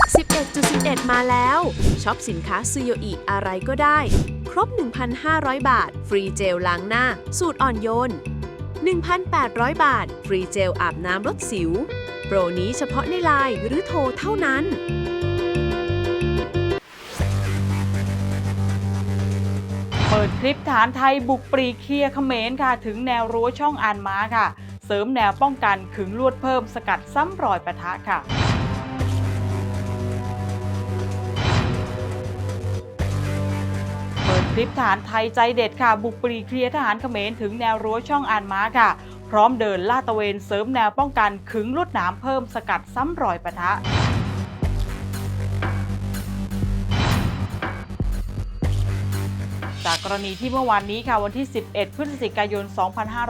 11.11 มาแล้วช็อปสินค้าซูโยอิอะไรก็ได้ ครบ 1,500 บาท ฟรีเจลล้างหน้า สูตรอ่อนโยน 1,800 บาท ฟรีเจลอาบน้ำลดสิว โปรนี้เฉพาะในไลน์หรือโทรเท่านั้น เปิดคลิปฐานไทยบุกปรีเคลียร์เขมรค่ะ ถึงแนวรั้วช่องอานม้าค่ะ เสริมแนวป้องกันขึงลวดเพิ่มสกัดซ้ำรอยปะทะค่ะ คลิปฐานไทยใจเด็ดค่ะ บุกปรีเคลียร์ทหารเขมรถึงแนวรั้วช่องอานม้าค่ะ พร้อมเดินลาดตะเวนเสริมแนวป้องกันขึงลวดหนามเพิ่มสกัดซ้ำรอยปะทะจากกรณีที่เมื่อวานนี้ค่ะวันที่ 11 พฤศจิกายน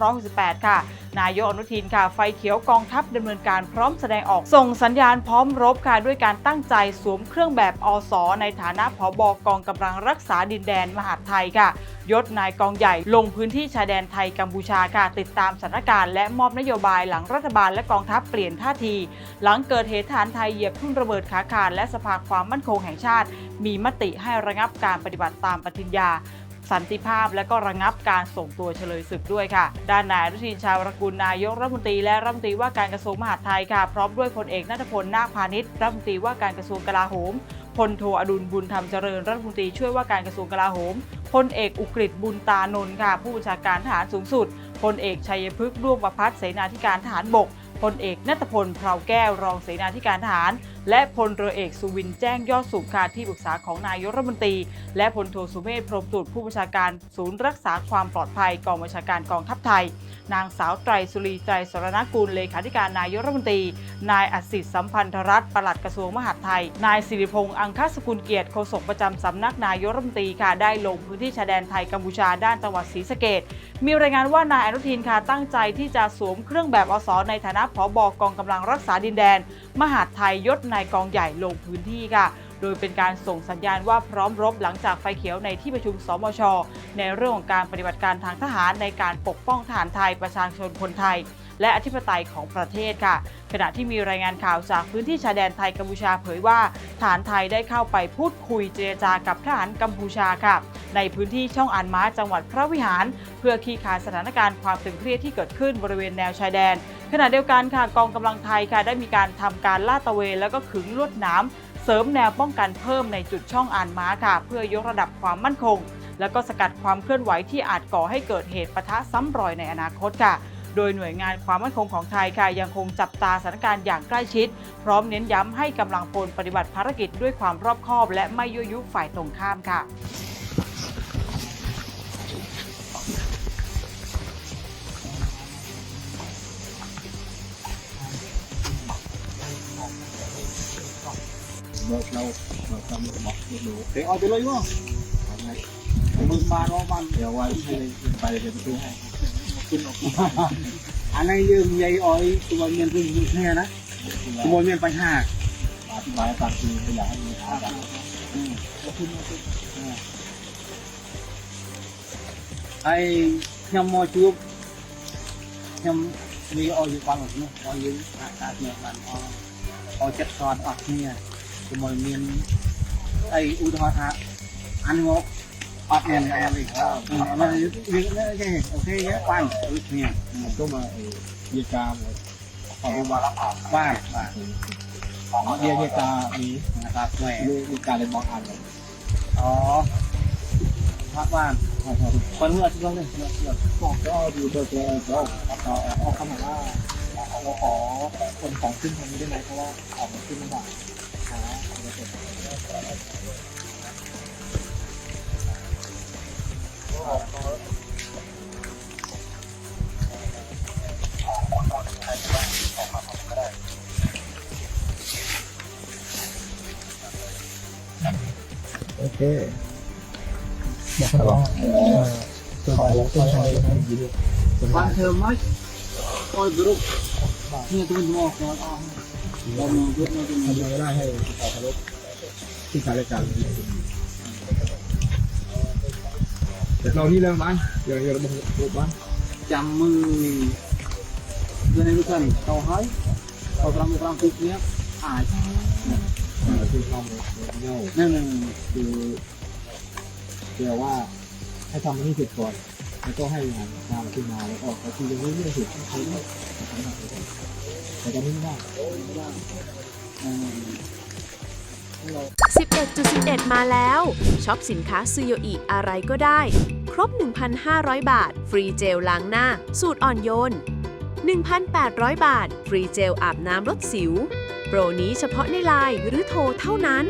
2568 ค่ะ นายกอนุทินค่ะไฟเขียวกองทัพดำเนินการพร้อมแสดงออกส่งสัญญาณพร้อมรบค่ะด้วยการตั้งใจสวมเครื่องแบบอสในฐานะผบกองกำลังรักษาดินแดนมหาดไทยค่ะ ยศนายกองใหญ่ลงพื้นที่ชายแดนไทยกัมพูชาค่ะติดตามสถานการณ์และมอบนโยบายหลังรัฐบาลและกองทัพเปลี่ยนท่าที หลังเกิดเหตุทหารไทยเหยียบทุ่นระเบิดขาขาดและสภาความมั่นคงแห่งชาติ มีมติให้ระงับการปฏิบัติตามปฏิญญา สันติภาพ และก็ระงับการส่งตัวเฉลยศึกด้วยค่ะ ด้านนายอนุทินชาวรกุลนายกรัฐมนตรีและรัฐมนตรีว่าการกระทรวงมหาดไทยค่ะพร้อมด้วยพลเอกนัทพลนาคพาณิชย์รัฐมนตรีว่าการกระทรวงกลาโหมพลโทอดุลบุญธรรมเจริญรัฐมนตรีช่วยว่าการกระทรวงกลาโหมพลเอกอุกฤษบุญตานนท์ค่ะ ผู้บัญชาการทหารสูงสุดพลเอกชัยพฤกษ์ด้วงประพัฒเสนาธิการทหารบกพลเอกนัทพลเพราแก้วรองเสนาธิการทหาร และพลเรือเอกสุวินแจ้งยอดสุขค่ะที่ปรึกษาของนายกรัฐมนตรี และพลโทสุเมธพรมตุดผู้บัญชาการศูนย์รักษาความปลอดภัยกองบัญชาการกองทัพไทย นางสาวไตรสุรีไตรสรณกุลเลขาธิการนายกรัฐมนตรี นายอสิทธิ์สัมพันธรัตน์ปลัดกระทรวงมหาดไทย นายสิริพงษ์อังคสกุลเกียรติโฆษกประจำสำนักนายกรัฐมนตรีค่ะได้ลงพื้นที่ชายแดนไทยกัมพูชาด้านจังหวัดศรีสะเกษ มีรายงานว่านายอนุทินค่ะตั้งใจที่จะสวมเครื่องแบบอสในฐานะผบกองกำลังรักษาดินแดน มหาดไทยยศนายกองใหญ่ลงพื้นที่ค่ะ โดยเป็นการส่งสัญญาณว่าพร้อมรบหลังจากไฟเขียวในที่ประชุมสมช ในเรื่องของการปฏิบัติการทางทหารในการปกป้องทหารไทยประชาชนคนไทย และอธิปไตยของประเทศค่ะ ขณะที่มีรายงานข่าวจากพื้นที่ชายแดนไทยกัมพูชาเผยว่าทหารไทยได้เข้าไปพูดคุยเจรจากับทหารกัมพูชาค่ะ ในพื้นที่ช่องอันม้าจังหวัดพระวิหาร เพื่อคลี่คลายสถานการณ์ความตึงเครียดที่เกิดขึ้นบริเวณแนวชายแดน ขณะเดียวกันค่ะกองกำลังไทยค่ะได้มีการทำการลาดตระเวนแล้วก็ขึงลวดหนามเสริมแนวป้องกันเพิ่มในจุดช่องอานม้าค่ะ เพื่อยกระดับความมั่นคง แล้วก็สกัดความเคลื่อนไหวที่อาจก่อให้เกิดเหตุปะทะซ้ำรอยในอนาคตค่ะโดยหน่วยงานความมั่นคงของไทยค่ะยังคงจับตาสถานการณ์อย่างใกล้ชิด พร้อมเน้นย้ำให้กำลังพลปฏิบัติภารกิจด้วยความรอบคอบ และไม่ยั่วยุฝ่ายตรงข้ามค่ะ บอกเราบอกเราบอกดูเด็กเอาไปเลยก็มึงมาเร้องมันเดี๋ยวไว้ไปเดี๋ยวไปดูให้ขึ้นออกอันนั้นยืมยายอ้อยตัวเมียนพึ่งเนี่นะตัวเมียนไปห้าอธิบายตามคือขยายมีทางแบบไอ้ยำมอจุบยำมีออยู่บ้านหมดเนาะออยู่อากาศเนี่ยมันออยจัดซอนออกเนี่ย ជាមួយមានអីឧទាហរណ៍ថាអានមកអត់មានអីហ្នឹងអានេះវាគេអូខេបានដូចគ្នាទៅមកវាការអបបាទបាទបាទវាវាការมีนะครับแหม่มีการเลยบอกอ่านอ๋อพักบ้านคนเมื่อที่เราเนี่ยบอกก็ดูตัวเองก็เอาเอาคำบอกว่าเราขอคนของขึ้นตรงนี้ได้ไหมเพราะว่าของมันขึ้นลำบาก โอเคอยากลองตัวไปแล้วตัวไปแล้ว Thank you much for group. Ini teman-teman. เรามียุทธเราจะมีเวลาให้ต่อคารพที่ขายรายการเรานี่เรื่องบ้านเรื่องเรื่องระบบบ้านจำมือเรื่องในรุ่นเราให้เราทำเทำทุกเนี้ยอายคือทำนั่นคือเดียวว่าให้ทำอันนี้เสร็จก่อนแล้วก็ให้งานตามขึ้นมาแล้วก็ที่ยังไม่เรื่องเสร็จเขา ด้แต่ตอนนี้ไม่ได้อืม11.11 มาแล้วช็อปสินค้าซูโยอิอะไรก็ได้ ครบ 1,500 บาท ฟรีเจลล้างหน้า สูตรอ่อนโยน 1,800 บาท ฟรีเจลอาบน้ำลดสิว โปรนี้เฉพาะในไลน์หรือโทรเท่านั้น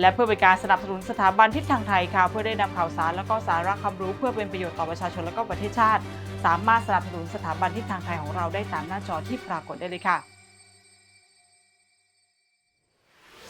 และเพื่อเป็นการสนับสนุนสถาบันทิศทางไทยค่ะ เพื่อได้นำข่าวสารและก็สาระความรู้เพื่อเป็นประโยชน์ต่อประชาชนและก็ประเทศชาติ สามารถสนับสนุนสถาบันทิศทางไทยของเราได้ตามหน้าจอที่ปรากฏได้เลยค่ะ